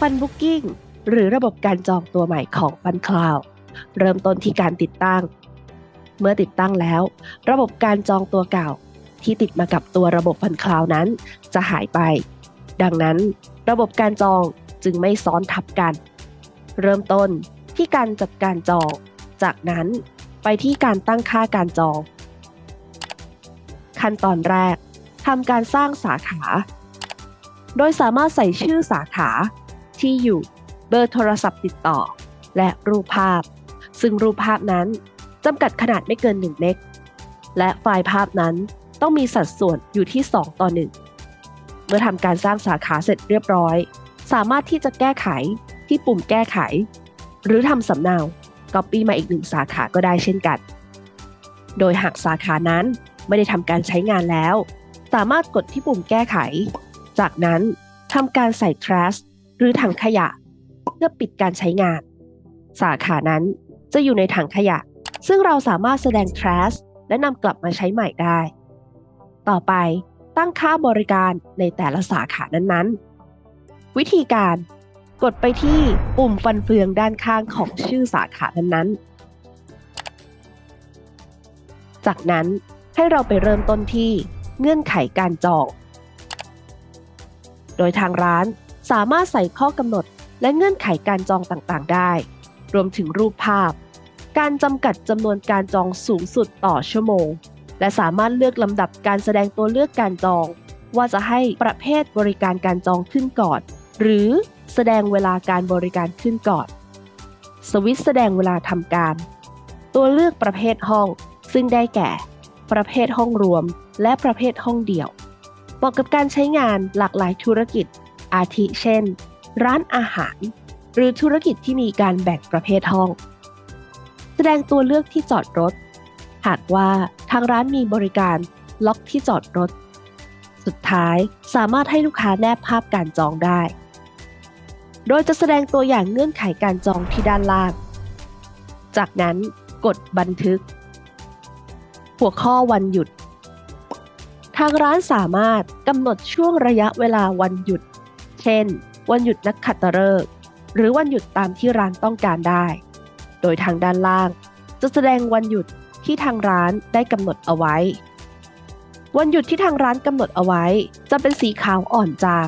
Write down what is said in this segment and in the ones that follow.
ฟันบุ๊กกิ้งหรือระบบการจองตัวใหม่ของฟันคลาวเริ่มต้นที่การติดตั้ง เมื่อติดตั้งแล้ว ระบบการจองตัวเก่า ที่ติดมากับตัวระบบฟันคลาวนั้น จะหายไป ดังนั้น ระบบการจองจึงไม่ซ้อนทับกัน เริ่มต้นที่การจัดการจอง จากนั้นไปที่การตั้งค่าการจอง ขั้นตอนแรก ทำการสร้างสาขา โดยสามารถใส่ชื่อสาขาที่อยู่เบอร์โทรศัพท์ติดต่อ และรูปภาพ ซึ่งรูปภาพนั้นจำกัดขนาดไม่เกิน 1 เมกและไฟล์ภาพนั้นต้องมีสัดส่วนอยู่ที่ 2 ต่อ 1 เมื่อทำการสร้างสาขาเสร็จเรียบร้อย สามารถที่จะแก้ไขที่ปุ่มแก้ไข หรือทำสำเนา Copy มาอีกหนึ่งสาขาก็ได้เช่นกัน โดยหากสาขานั้นไม่ได้ทำการใช้งานแล้ว สามารถกดที่ปุ่มแก้ไข จากนั้นทำการใส่ trash หรือถังขยะ เพื่อปิดการใช้งาน สาขานั้นจะอยู่ในถังขยะ ซึ่งเราสามารถแสดง trash และนำกลับมาใช้ใหม่ได้ ต่อไปตั้งค่าบริการในแต่ละสาขานั้นๆ วิธีการกดไปที่ปุ่มฟันเฟืองด้านข้างของชื่อสาขานั้นๆ จากนั้นให้เราไปเริ่มต้นที่ เงื่อนไขการจอง โดยทางร้านสามารถใส่ข้อกำหนดและเงื่อนไขการจองต่างๆ ได้ รวมถึงรูปภาพ การจำกัดจำนวนการจองสูงสุดต่อชั่วโมง และสามารถเลือกลำดับการแสดงตัวเลือกการจอง ว่าจะให้ประเภทบริการการจองขึ้นก่อน หรือแสดงเวลาการบริการขึ้นก่อน สวิตแสดงเวลาทำการ ตัวเลือกประเภทห้อง ซึ่งได้แก่ ประเภทห้องรวม และประเภทห้องเดี่ยว เหมาะกับการใช้งานหลากหลายธุรกิจ อาทิเช่น ร้านอาหาร หรือธุรกิจที่มีการแบ่งประเภทห้อง แสดงตัวเลือกที่จอดรถ หากว่าทางร้านมีบริการล็อกที่จอดรถ สุดท้ายสามารถให้ลูกค้าแนบภาพการจองได้ โดยจะแสดงตัวอย่างเงื่อนไขการจองที่ด้านล่าง จากนั้นกดบันทึก หัวข้อวันหยุด ทางร้านสามารถกำหนดช่วงระยะเวลาวันหยุด เช่น วันหยุดนักขัตฤกษ์หรือวันหยุดตามที่ร้านต้องการได้ โดยทางด้านล่าง จะแสดงวันหยุดที่ทางร้านได้กำหนดเอาไว้ วันหยุดที่ทางร้านกำหนดเอาไว้ จะเป็นสีขาวอ่อนจาง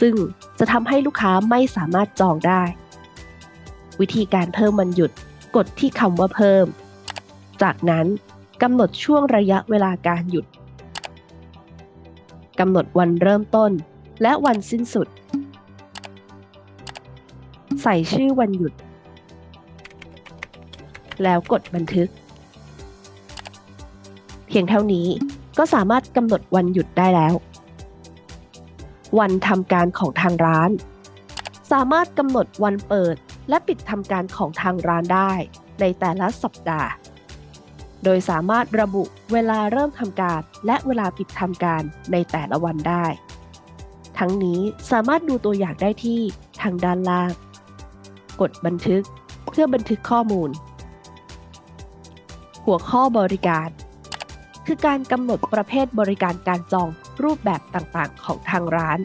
ซึ่งจะทำให้ลูกค้าไม่สามารถจองได้ วิธีการเพิ่มวันหยุดกดที่คำว่าเพิ่ม จากนั้น กำหนดช่วงระยะเวลาการหยุดกำหนดวันเริ่มต้น และวันสิ้นสุด ใส่ชื่อวันหยุด แล้วกดบันทึก เพียงเท่านี้ก็สามารถกำหนดวันหยุดได้แล้ว วันทำการของทางร้าน สามารถกำหนดวันเปิดและปิดทำการของทางร้านได้ในแต่ละสัปดาห์ โดยสามารถระบุเวลาเริ่มทำการ และเวลาปิดทำการในแต่ละวันได้ ทั้งนี้สามารถดูตัวอย่างได้ที่ทางด้านล่าง กดบันทึกเพื่อบันทึกข้อมูล หัวข้อบริการ คือการกำหนดประเภทบริการการจองรูปแบบต่างๆ ของทางร้าน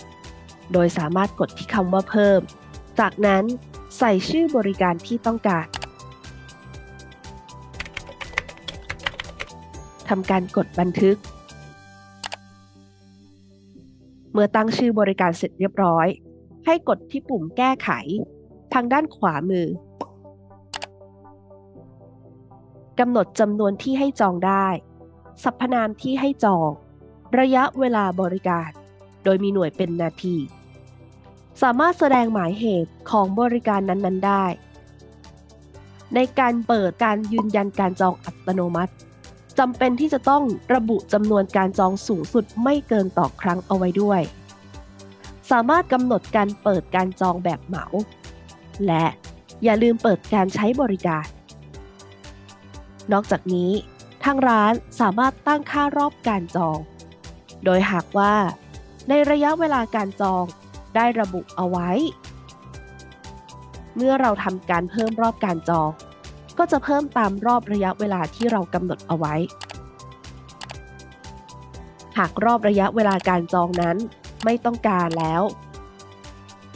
โดยสามารถกดที่คำว่าเพิ่ม จากนั้นใส่ชื่อบริการที่ต้องการ ทำการกดบันทึก เมื่อตั้งชื่อบริการเสร็จเรียบร้อย ให้กดที่ปุ่มแก้ไข ทางด้านขวามือกำหนดจำนวนที่ให้จองได้ สรรพนามที่ให้จอง ระยะเวลาบริการ โดยมีหน่วยเป็นนาที สามารถแสดงหมายเหตุของบริการนั้น ๆ ได้ ในการเปิดการยืนยันการจองอัตโนมัติ จำเป็นที่จะต้องระบุจำนวนการจองสูงสุดไม่เกินต่อครั้งเอาไว้ด้วย สามารถกำหนดการเปิดการจองแบบเหมา และอย่าลืมเปิดการใช้บริการ นอกจากนี้ ทางร้านสามารถตั้งค่ารอบการจอง โดยหากว่า ในระยะเวลาการจองได้ระบุเอาไว้ เมื่อเราทำการเพิ่มรอบการจอง ก็จะเพิ่มตามรอบระยะเวลาที่เรากำหนดเอาไว้ หากรอบระยะเวลาการจองนั้นไม่ต้องการแล้ว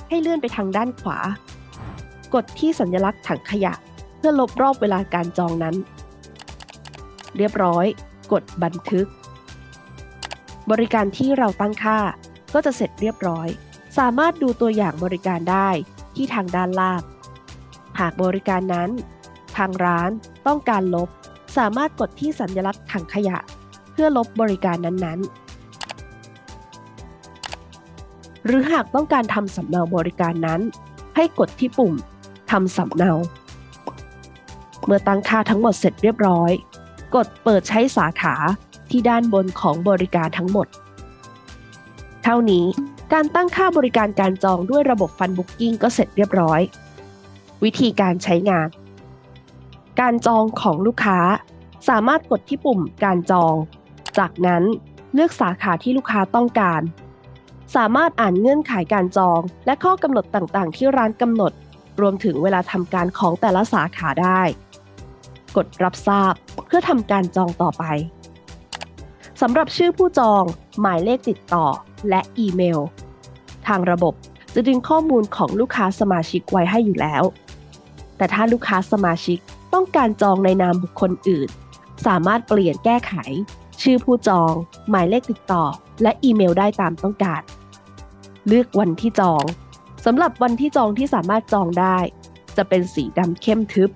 ให้เลื่อนไปทางด้านขวา กดที่สัญลักษณ์ถังขยะ เพื่อลบรอบเวลาการจองนั้น เรียบร้อย กดบันทึก บริการที่เราตั้งค่าก็จะเสร็จเรียบร้อย สามารถดูตัวอย่างบริการได้ที่ทางด้านล่าง หากบริการนั้น ทางร้านต้องการลบ สามารถกดที่สัญลักษณ์ถังขยะ เพื่อลบบริการนั้นๆ หรือหากต้องการทำสำเนาบริการนั้น ให้กดที่ปุ่มทำสำเนา เมื่อตั้งค่าทั้งหมดเสร็จเรียบร้อย กดเปิดใช้สาขาที่ด้านบนของบริการทั้งหมด เท่านี้การตั้งค่าบริการการจองด้วยระบบฟันบุ๊กิ้งก็เสร็จเรียบร้อย วิธีการใช้งาน การจองของลูกค้า สามารถกดที่ปุ่มการจอง จากนั้นเลือกสาขาที่ลูกค้าต้องการ สามารถอ่านเงื่อนไขการจอง และข้อกำหนดต่างๆ ที่ร้านกำหนด รวมถึงเวลาทำการของแต่ละสาขาได้ กดรับทราบเพื่อทำการจองต่อไปสำหรับชื่อผู้จอง หมายเลขติดต่อ และอีเมล ทางระบบจะดึงข้อมูลของลูกค้าสมาชิกไว้ให้อยู่แล้ว แต่ถ้าลูกค้าสมาชิก ต้องการจองในนามบุคคลอื่น สามารถเปลี่ยนแก้ไข ชื่อผู้จอง หมายเลขติดต่อ และอีเมลได้ตามต้องการ เลือกวันที่จองสำหรับวันที่จองที่สามารถจองได้ จะเป็นสีดำเข้มทึบ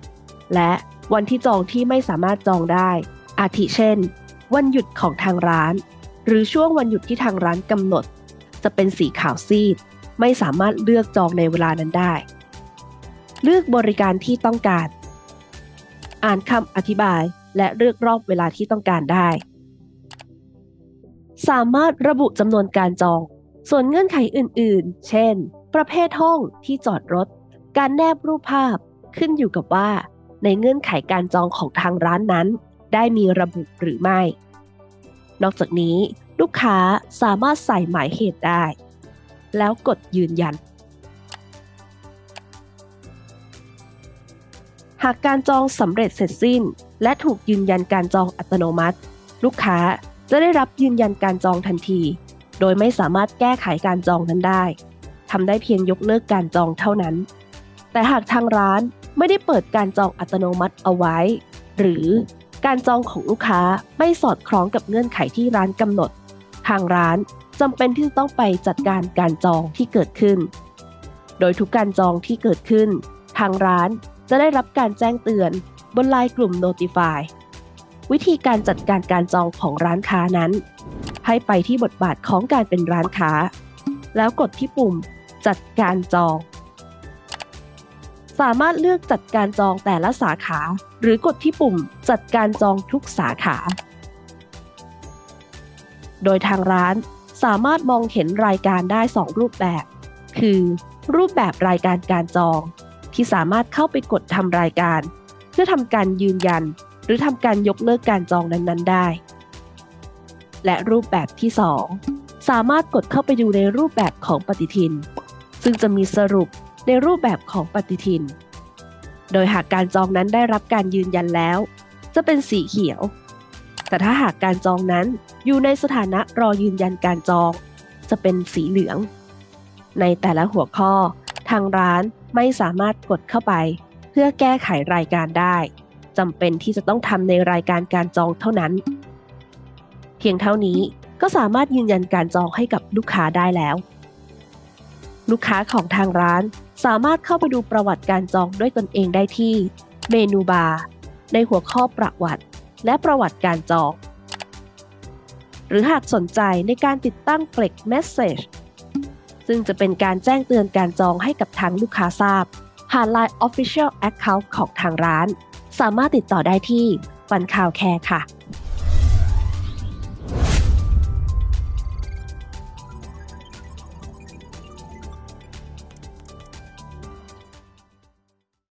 และวันที่จองที่ไม่สามารถจองได้ อาทิเช่น วันหยุดของทางร้าน หรือช่วงวันหยุดที่ทางร้านกำหนด จะเป็นสีขาวซีด ไม่สามารถเลือกจองในเวลานั้นได้ เลือกบริการที่ต้องการ อ่านคำอธิบาย และเลือกรอบเวลาที่ต้องการได้ สามารถระบุจำนวนการจอง ส่วนเงื่อนไขอื่น ๆ เช่น ประเภทห้องที่จอดรถ การแนบรูปภาพ ขึ้นอยู่กับว่า ในเงื่อนไขการจองของทางร้านนั้น ได้มีระบุหรือไม่ นอกจากนี้ ลูกค้าสามารถใส่หมายเหตุได้ แล้วกดยืนยัน หากการจองสำเร็จเสร็จสิ้น และถูกยืนยันการจองอัตโนมัติ ลูกค้าจะได้รับยืนยันการจองทันที โดยไม่สามารถแก้ไขการจองนั้นได้ทำได้เพียงยกเลิกการจองเท่านั้น แต่หากทางร้านไม่ได้เปิดการจองอัตโนมัติเอาไว้ หรือการจองของลูกค้าไม่สอดคล้องกับเงื่อนไขที่ร้านกำหนด ทางร้านจำเป็นที่จะต้องไปจัดการการจองที่เกิดขึ้น โดยทุกการจองที่เกิดขึ้น ทางร้าน จะได้รับการแจ้งเตือนบนไลน์กลุ่ม Notify วิธีการจัดการการจองของร้านค้านั้น ให้ไปที่บทบาทของการเป็นร้านค้า แล้วกดที่ปุ่มจัดการจอง สามารถเลือกจัดการจองแต่ละสาขา หรือกดที่ปุ่มจัดการจองทุกสาขา โดยทางร้านสามารถมองเห็นรายการได้ 2 รูปแบบ คือ รูปแบบรายการการจอง ที่สามารถเข้าไปกดทำรายการ เพื่อทำการยืนยัน หรือทำการยกเลิกการจองนั้นๆ ได้ และรูปแบบที่ 2 สามารถกดเข้าไปดูในรูปแบบของปฏิทิน ซึ่งจะมีสรุปในรูปแบบของปฏิทิน โดยหากการจองนั้นได้รับการยืนยันแล้ว จะเป็นสีเขียว แต่ถ้าหากการจองนั้นอยู่ในสถานะรอยืนยันการจอง จะเป็นสีเหลือง ในแต่ละหัวข้อ ทางร้านไม่สามารถกดเข้าไป เพื่อแก้ไขรายการได้จำเป็นที่จะต้องทำในรายการการจองเท่านั้น เพียงเท่านี้ก็สามารถยืนยันการจองให้กับลูกค้าได้แล้ว ลูกค้าของทางร้านสามารถเข้าไปดูประวัติการจองด้วยตนเองได้ที่ เมนูบาร์ในหัวข้อประวัติ และประวัติการจอง หรือหากสนใจในการติดตั้งเกล็ก Message ซึ่ ซึ่งจะเป็นการแจ้งเตือนการจองให้กับทางลูกค้าทราบ ผ่าน Line Official Account ของทางร้าน สามารถติดต่อได้ที่ฟันข่าวแคร์ค่ะ